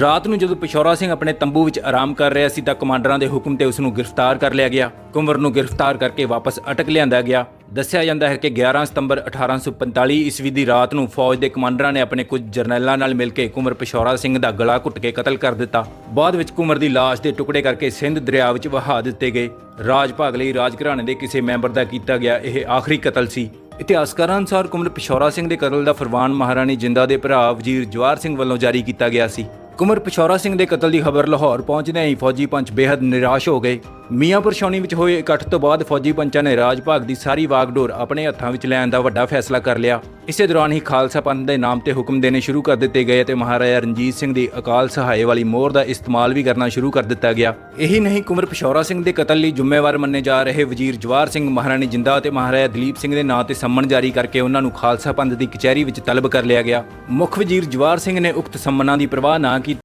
ਰਾਤ ਨੂੰ ਜਦੋਂ ਪਿਸ਼ੌਰਾ ਸਿੰਘ ਆਪਣੇ ਤੰਬੂ ਵਿੱਚ ਆਰਾਮ ਕਰ ਰਿਹਾ ਸੀ ਤਾਂ ਕਮਾਂਡਰਾਂ ਦੇ ਹੁਕਮ ਤੇ ਉਸ ਨੂੰ ਗ੍ਰਿਫਤਾਰ ਕਰ ਲਿਆ ਗਿਆ। ਕੁੰਵਰ ਨੂੰ ਗ੍ਰਿਫਤਾਰ ਕਰਕੇ ਵਾਪਸ ਅਟਕ ਲਿਆਂਦਾ ਗਿਆ। ਦੱਸਿਆ ਜਾਂਦਾ ਹੈ ਕਿ 11 ਸਤੰਬਰ 1845 ਈਸਵੀ ਦੀ ਰਾਤ ਨੂੰ ਫੌਜ ਦੇ ਕਮਾਂਡਰਾਂ ਨੇ ਆਪਣੇ ਕੁਝ ਜਰਨੈਲਾਂ ਨਾਲ ਮਿਲ ਕੇ ਕੁੰਵਰ ਪਿਸ਼ੌਰਾ ਸਿੰਘ ਦਾ ਗਲਾ ਘੁੱਟ ਕੇ ਕਤਲ ਕਰ ਦਿੱਤਾ। ਬਾਅਦ ਵਿੱਚ ਕੁੰਵਰ ਦੀ ਲਾਸ਼ ਦੇ ਟੁਕੜੇ ਕਰਕੇ ਸਿੰਧ ਦਰਿਆ ਵਿੱਚ ਵਹਾ ਦਿੱਤੇ ਗਏ। ਰਾਜ ਭਾਗ ਲਈ ਰਾਜ ਘਰਾਣੇ ਦੇ ਕਿਸੇ ਮੈਂਬਰ ਦਾ ਕੀਤਾ ਗਿਆ ਇਹ ਆਖਰੀ ਕਤਲ ਸੀ। ਇਤਿਹਾਸਕਾਰਾਂ ਅਨੁਸਾਰ ਕੁੰਵਰ ਪਿਸ਼ੌਰਾ ਸਿੰਘ ਦੇ ਕਤਲ ਦਾ ਫਰਮਾਨ ਮਹਾਰਾਣੀ ਜਿੰਦਾ ਦੇ ਭਰਾ ਵਜ਼ੀਰ ਜਵਾਰ ਸਿੰਘ ਵੱਲੋਂ ਜਾਰੀ ਕੀਤਾ ਗਿਆ ਸੀ। ਕੁੰਵਰ ਪਿਸ਼ੌਰਾ ਸਿੰਘ ਦੇ ਕਤਲ ਦੀ ਖਬਰ ਲਾਹੌਰ ਪਹੁੰਚਦਿਆਂ ਹੀ ਫੌਜੀ ਪੰਚ ਬੇहद ਨਿਰਾਸ਼ ਹੋ ਗਏ। ਮੀਆਂਪੁਰ ਛਾਉਣੀ ਵਿੱਚ ਹੋਏ ਇਕੱਠ ਤੋਂ ਬਾਅਦ ਫੌਜੀ ਪੰਚਾਂ ਨੇ ਰਾਜ ਭਾਗ ਦੀ ਸਾਰੀ ਵਾਗਡੋਰ ਆਪਣੇ ਹੱਥਾਂ ਵਿੱਚ ਲੈਣ ਦਾ ਵੱਡਾ ਫੈਸਲਾ ਕਰ ਲਿਆ। ਇਸੇ ਦੌਰਾਨ ਹੀ ਖਾਲਸਾ ਪੰਥ ਦੇ ਨਾਮ ਤੇ ਹੁਕਮ ਦੇਣੇ ਸ਼ੁਰੂ ਕਰ ਦਿੱਤੇ ਗਏ ਤੇ ਮਹਾਰਾਜਾ ਰਣਜੀਤ ਸਿੰਘ ਦੀ ਅਕਾਲ ਸਹਾਇ ਵਾਲੀ ਮੋਹਰ ਦਾ ਇਸਤੇਮਾਲ ਵੀ ਕਰਨਾ ਸ਼ੁਰੂ ਕਰ ਦਿੱਤਾ ਗਿਆ। ਇਹੀ ਨਹੀਂ, ਕੁੰਵਰ ਪਿਸ਼ੌਰਾ ਸਿੰਘ ਦੇ ਕਤਲ ਲਈ ਜ਼ਿੰਮੇਵਾਰ ਮੰਨੇ ਜਾ ਰਹੇ ਵਜ਼ੀਰ ਜਵਾਰ ਸਿੰਘ ਮਹਾਰਾਣੀ ਜਿੰਦਾ ਅਤੇ ਮਹਾਰਾਜਾ ਦਲੀਪ ਸਿੰਘ ਦੇ ਨਾਂ ਤੇ ਸੰਮਨ ਜਾਰੀ ਕਰਕੇ ਉਹਨਾਂ ਨੂੰ ਖਾਲਸਾ ਪੰਥ ਦੀ ਕਚਹਿਰੀ ਵਿੱਚ ਤਲਬ ਕਰ ਲਿਆ ਗਿਆ। ਮੁੱਖ ਵਜ਼ੀਰ ਜਵਾਰ ਸਿੰਘ ਨੇ ਉਕਤ ਸੰਮਨਾਂ ਦੀ ਪਰਵਾਹ ਨਾ ਕੀਤੀ।